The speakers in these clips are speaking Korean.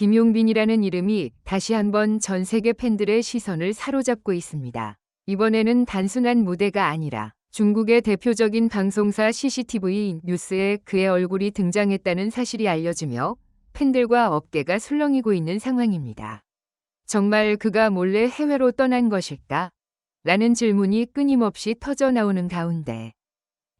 김용빈이라는 이름이 다시 한번 전 세계 팬들의 시선을 사로잡고 있습니다. 이번에는 단순한 무대가 아니라 중국의 대표적인 방송사 CCTV 뉴스에 그의 얼굴이 등장했다는 사실이 알려지며 팬들과 업계가 술렁이고 있는 상황입니다. 정말 그가 몰래 해외로 떠난 것일까? 라는 질문이 끊임없이 터져 나오는 가운데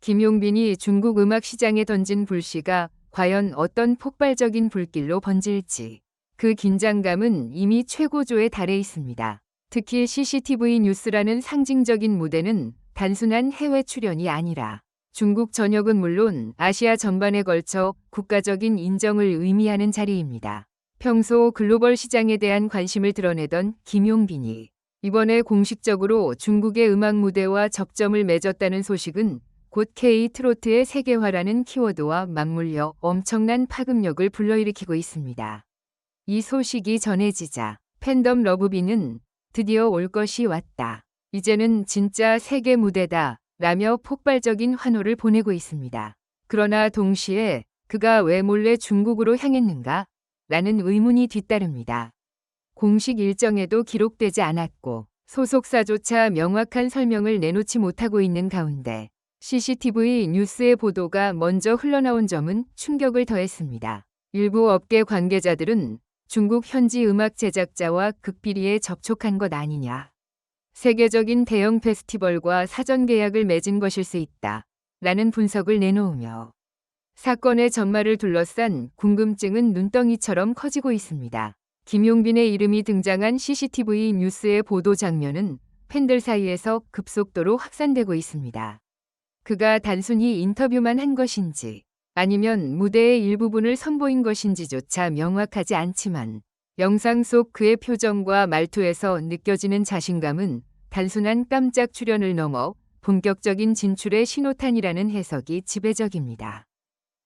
김용빈이 중국 음악 시장에 던진 불씨가 과연 어떤 폭발적인 불길로 번질지 그 긴장감은 이미 최고조에 달해 있습니다. 특히 CCTV 뉴스라는 상징적인 무대는 단순한 해외 출연이 아니라 중국 전역은 물론 아시아 전반에 걸쳐 국가적인 인정을 의미하는 자리입니다. 평소 글로벌 시장에 대한 관심을 드러내던 김용빈이 이번에 공식적으로 중국의 음악 무대와 접점을 맺었다는 소식은 곧 K 트로트의 세계화라는 키워드와 맞물려 엄청난 파급력을 불러일으키고 있습니다. 이 소식이 전해지자 팬덤 러브비는 드디어 올 것이 왔다. 이제는 진짜 세계 무대다. 라며 폭발적인 환호를 보내고 있습니다. 그러나 동시에 그가 왜 몰래 중국으로 향했는가? 라는 의문이 뒤따릅니다. 공식 일정에도 기록되지 않았고 소속사조차 명확한 설명을 내놓지 못하고 있는 가운데 CCTV 뉴스의 보도가 먼저 흘러나온 점은 충격을 더했습니다. 일부 업계 관계자들은 중국 현지 음악 제작자와 극비리에 접촉한 것 아니냐. 세계적인 대형 페스티벌과 사전 계약을 맺은 것일 수 있다. 라는 분석을 내놓으며 사건의 전말을 둘러싼 궁금증은 눈덩이처럼 커지고 있습니다. 김용빈의 이름이 등장한 CCTV 뉴스의 보도 장면은 팬들 사이에서 급속도로 확산되고 있습니다. 그가 단순히 인터뷰만 한 것인지 아니면 무대의 일부분을 선보인 것인지조차 명확하지 않지만 영상 속 그의 표정과 말투에서 느껴지는 자신감은 단순한 깜짝 출연을 넘어 본격적인 진출의 신호탄이라는 해석이 지배적입니다.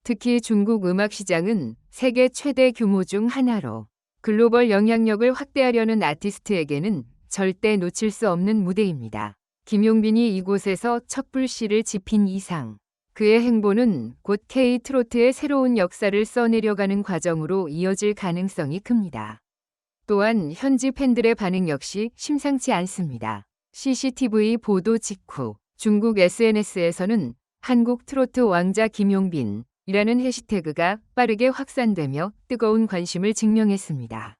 특히 중국 음악 시장은 세계 최대 규모 중 하나로 글로벌 영향력을 확대하려는 아티스트에게는 절대 놓칠 수 없는 무대입니다. 김용빈이 이곳에서 첫 불씨를 지핀 이상 그의 행보는 곧 K 트로트의 새로운 역사를 써내려가는 과정으로 이어질 가능성이 큽니다. 또한 현지 팬들의 반응 역시 심상치 않습니다. CCTV 보도 직후 중국 SNS에서는 한국 트로트 왕자 김용빈 이라는 해시태그가 빠르게 확산되며 뜨거운 관심을 증명했습니다.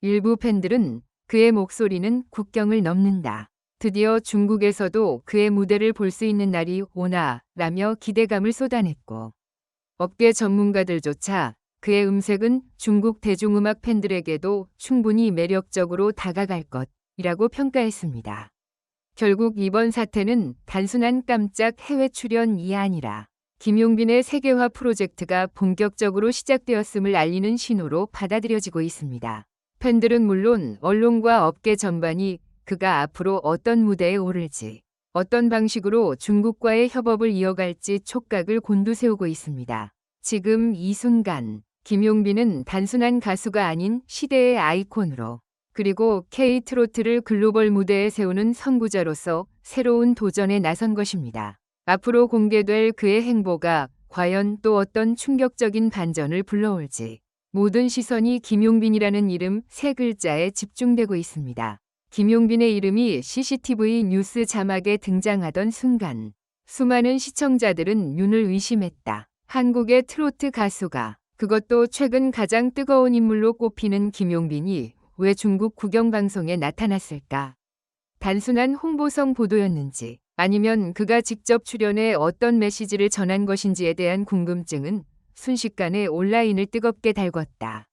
일부 팬들은 그의 목소리는 국경을 넘는다. 드디어 중국에서도 그의 무대를 볼 수 있는 날이 오나 라며 기대감을 쏟아냈고 업계 전문가들조차 그의 음색은 중국 대중음악 팬들에게도 충분히 매력적으로 다가갈 것이라고 평가했습니다. 결국 이번 사태는 단순한 깜짝 해외 출연이 아니라 김용빈의 세계화 프로젝트가 본격적으로 시작되었음을 알리는 신호로 받아들여지고 있습니다. 팬들은 물론 언론과 업계 전반이 그가 앞으로 어떤 무대에 오를지, 어떤 방식으로 중국과의 협업을 이어갈지 촉각을 곤두세우고 있습니다. 지금 이 순간, 김용빈은 단순한 가수가 아닌 시대의 아이콘으로 그리고 K-트로트를 글로벌 무대에 세우는 선구자로서 새로운 도전에 나선 것입니다. 앞으로 공개될 그의 행보가 과연 또 어떤 충격적인 반전을 불러올지 모든 시선이 김용빈이라는 이름 세 글자에 집중되고 있습니다. 김용빈의 이름이 CCTV 뉴스 자막에 등장하던 순간 수많은 시청자들은 윤을 의심했다. 한국의 트로트 가수가 그것도 최근 가장 뜨거운 인물로 꼽히는 김용빈이 왜 중국 국영방송에 나타났을까? 단순한 홍보성 보도였는지 아니면 그가 직접 출연해 어떤 메시지를 전한 것인지에 대한 궁금증은 순식간에 온라인을 뜨겁게 달궜다.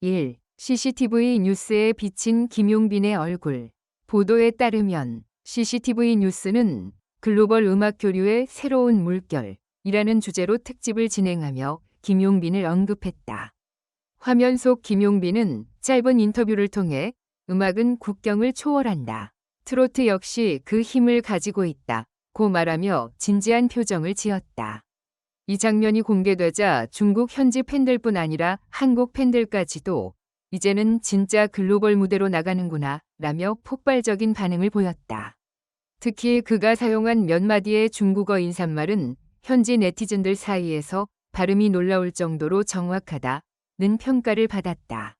1. CCTV 뉴스에 비친 김용빈의 얼굴. 보도에 따르면 CCTV 뉴스는 글로벌 음악 교류의 새로운 물결이라는 주제로 특집을 진행하며 김용빈을 언급했다. 화면 속 김용빈은 짧은 인터뷰를 통해 음악은 국경을 초월한다. 트로트 역시 그 힘을 가지고 있다. 고 말하며 진지한 표정을 지었다. 이 장면이 공개되자 중국 현지 팬들뿐 아니라 한국 팬들까지도 이제는 진짜 글로벌 무대로 나가는구나 라며 폭발적인 반응을 보였다. 특히 그가 사용한 몇 마디의 중국어 인사말은 현지 네티즌들 사이에서 발음이 놀라울 정도로 정확하다는 평가를 받았다.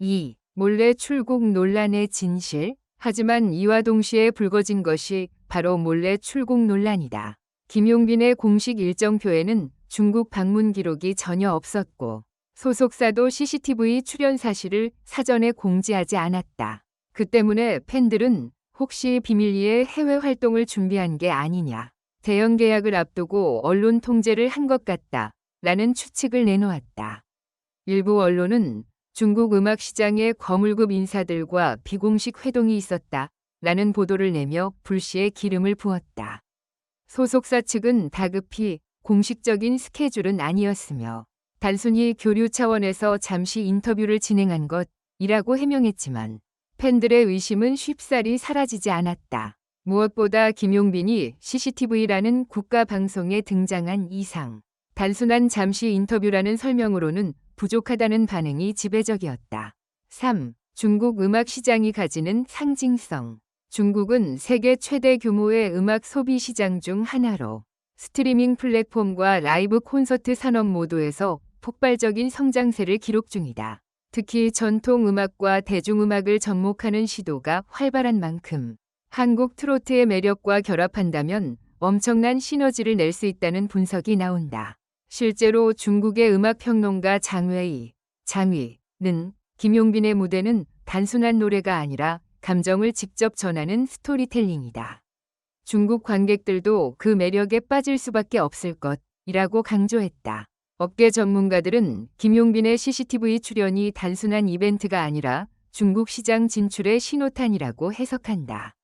2. 몰래 출국 논란의 진실. 하지만 이와 동시에 불거진 것이 바로 몰래 출국 논란이다. 김용빈의 공식 일정표에는 중국 방문 기록이 전혀 없었고 소속사도 CCTV 출연 사실을 사전에 공지하지 않았다. 그 때문에 팬들은 혹시 비밀리에 해외 활동을 준비한 게 아니냐. 대형 계약을 앞두고 언론 통제를 한 것 같다. 라는 추측을 내놓았다. 일부 언론은 중국 음악 시장의 거물급 인사들과 비공식 회동이 있었다. 라는 보도를 내며 불씨에 기름을 부었다. 소속사 측은 다급히 공식적인 스케줄은 아니었으며 단순히 교류 차원에서 잠시 인터뷰를 진행한 것이라고 해명했지만 팬들의 의심은 쉽사리 사라지지 않았다. 무엇보다 김용빈이 CCTV라는 국가 방송에 등장한 이상 단순한 잠시 인터뷰라는 설명으로는 부족하다는 반응이 지배적이었다. 3. 중국 음악 시장이 가지는 상징성. 중국은 세계 최대 규모의 음악 소비 시장 중 하나로 스트리밍 플랫폼과 라이브 콘서트 산업 모두에서 폭발적인 성장세를 기록 중이다. 특히 전통 음악과 대중음악을 접목하는 시도가 활발한 만큼 한국 트로트의 매력과 결합한다면 엄청난 시너지를 낼 수 있다는 분석이 나온다. 실제로 중국의 음악평론가 장웨이, 장위는 김용빈의 무대는 단순한 노래가 아니라 감정을 직접 전하는 스토리텔링이다. 중국 관객들도 그 매력에 빠질 수밖에 없을 것이라고 강조했다. 업계 전문가들은 김용빈의 CCTV 출연이 단순한 이벤트가 아니라 중국 시장 진출의 신호탄이라고 해석한다.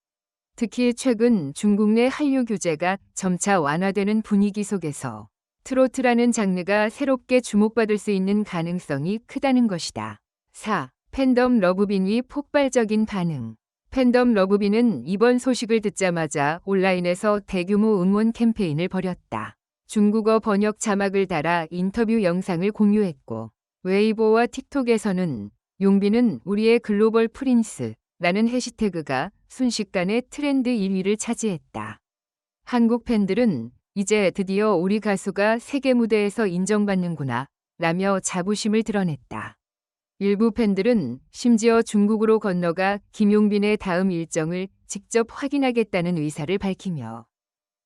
특히 최근 중국 내 한류 규제가 점차 완화되는 분위기 속에서 트로트라는 장르가 새롭게 주목받을 수 있는 가능성이 크다는 것이다. 4. 팬덤 러브빈이 폭발적인 반응. 팬덤 러브빈은 이번 소식을 듣자마자 온라인에서 대규모 응원 캠페인을 벌였다. 중국어 번역 자막을 달아 인터뷰 영상을 공유했고 웨이보와 틱톡에서는 용빈은 우리의 글로벌 프린스라는 해시태그가 순식간에 트렌드 1위를 차지했다. 한국 팬들은 이제 드디어 우리 가수가 세계 무대에서 인정받는구나 라며 자부심을 드러냈다. 일부 팬들은 심지어 중국으로 건너가 김용빈의 다음 일정을 직접 확인하겠다는 의사를 밝히며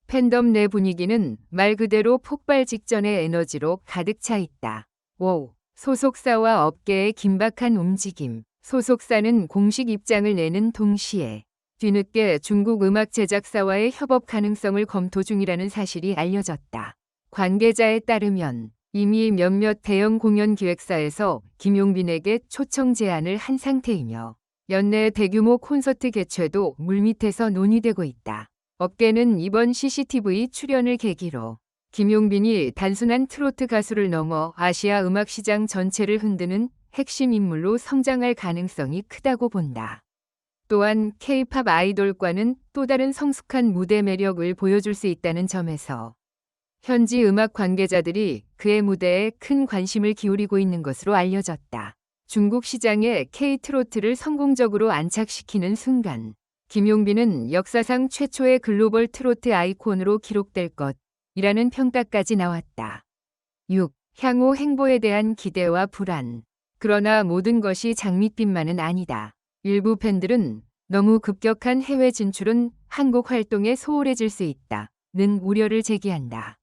팬덤 내 분위기는 말 그대로 폭발 직전의 에너지로 가득 차 있다. 오, 소속사와 업계의 긴박한 움직임. 소속사는 공식 입장을 내는 동시에 뒤늦게 중국 음악 제작사와의 협업 가능성을 검토 중이라는 사실이 알려졌다. 관계자에 따르면 이미 몇몇 대형 공연 기획사에서 김용빈에게 초청 제안을 한 상태이며 연내 대규모 콘서트 개최도 물밑에서 논의되고 있다. 업계는 이번 CCTV 출연을 계기로 김용빈이 단순한 트로트 가수를 넘어 아시아 음악 시장 전체를 흔드는 핵심 인물로 성장할 가능성이 크다고 본다. 또한 K-팝 아이돌과는 또 다른 성숙한 무대 매력을 보여줄 수 있다는 점에서 현지 음악 관계자들이 그의 무대에 큰 관심을 기울이고 있는 것으로 알려졌다. 중국 시장에 K-트로트를 성공적으로 안착시키는 순간 김용빈은 역사상 최초의 글로벌 트로트 아이콘으로 기록될 것이라는 평가까지 나왔다. 6. 향후 행보에 대한 기대와 불안. 그러나 모든 것이 장밋빛만은 아니다. 일부 팬들은 너무 급격한 해외 진출은 한국 활동에 소홀해질 수 있다 는 우려를 제기한다.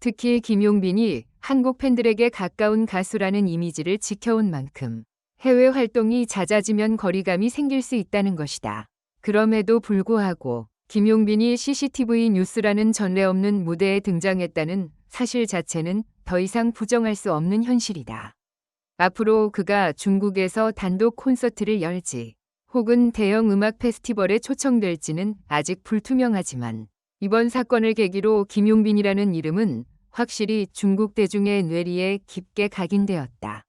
특히 김용빈이 한국 팬들에게 가까운 가수라는 이미지를 지켜온 만큼 해외 활동이 잦아지면 거리감이 생길 수 있다는 것이다. 그럼에도 불구하고 김용빈이 CCTV 뉴스라는 전례 없는 무대에 등장했다는 사실 자체는 더 이상 부정할 수 없는 현실이다. 앞으로 그가 중국에서 단독 콘서트를 열지 혹은 대형 음악 페스티벌에 초청될지는 아직 불투명하지만 이번 사건을 계기로 김용빈이라는 이름은 확실히 중국 대중의 뇌리에 깊게 각인되었다.